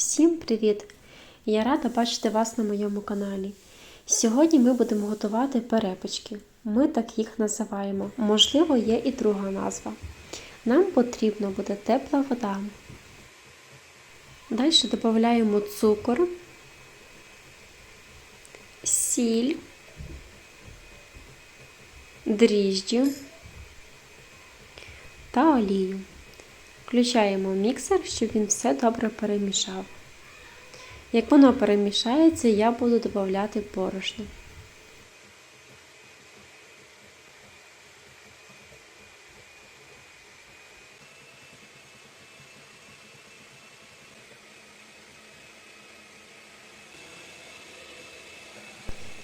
Всім привіт! Я рада бачити вас на моєму каналі. Сьогодні ми будемо готувати перепечки. Ми так їх називаємо. Можливо, є і друга назва. Нам потрібна буде тепла вода. Далі додаємо цукор, сіль, дріжджі та олію. Включаємо міксер, щоб він все добре перемішав. Як воно перемішається, я буду додавати борошно.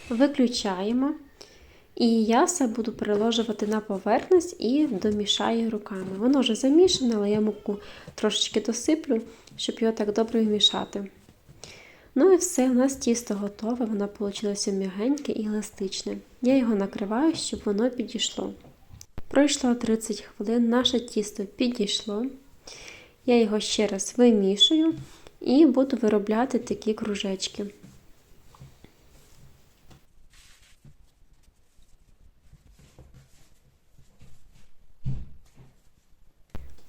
Виключаємо. І я все буду переложувати на поверхність і домішаю руками. Воно вже замішане, але я муку трошечки досиплю, щоб його так добре вмішати. Ну і все, у нас тісто готове, воно вийшло м'ягеньке і еластичне. Я його накриваю, щоб воно підійшло. Пройшло 30 хвилин, наше тісто підійшло. Я його ще раз вимішую і буду виробляти такі кружечки.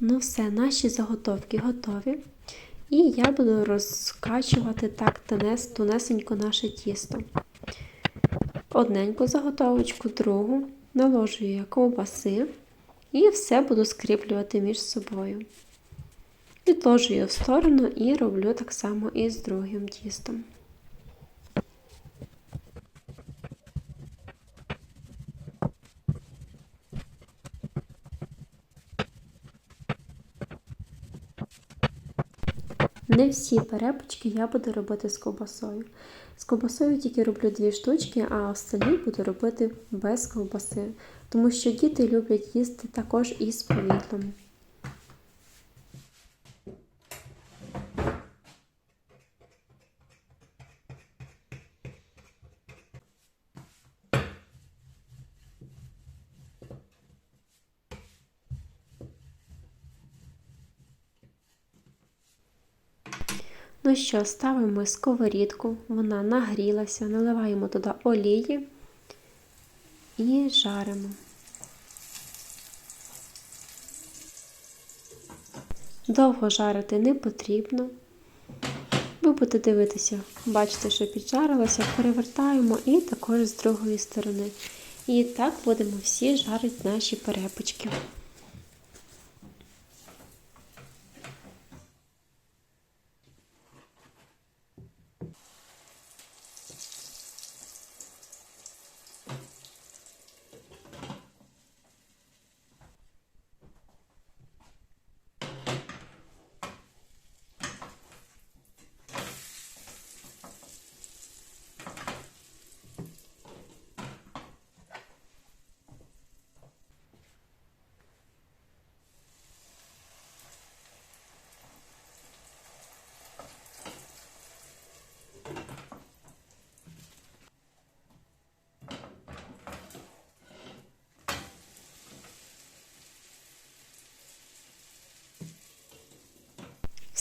Ну все, наші заготовки готові. І я буду розкачувати так тунесенько наше тісто. Одненьку заготовочку, другу, наложую я ковбаси і все буду скріплювати між собою. Відложую в сторону і роблю так само і з другим тістом. Не всі перепочки я буду робити з ковбасою. З ковбасою тільки роблю дві штучки, а остальні буду робити без ковбаси, тому що діти люблять їсти також із повідлом. Ну що, ставимо сковорідку, вона нагрілася, наливаємо туди олії і жаримо. Довго жарити не потрібно. Ви будете дивитися, бачите, що піджарилося, перевертаємо і також з другої сторони. І так будемо всі жарити наші перепочки.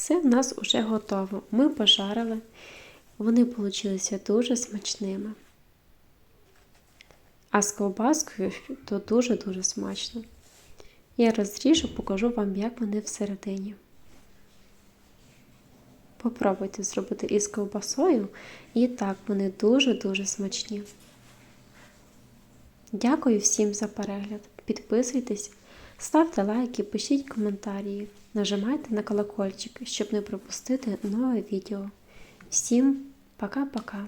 Все в нас уже готово. Ми пожарили, вони вийшли дуже смачними. А з ковбаскою то дуже-дуже смачно. Я розріжу, покажу вам, як вони всередині. Попробуйте зробити із ковбасою, і так вони дуже-дуже смачні. Дякую всім за перегляд. Підписуйтесь, ставте лайки, пишіть коментарі, нажимайте на колокольчик, щоб не пропустити нове відео. Всім пока-пока!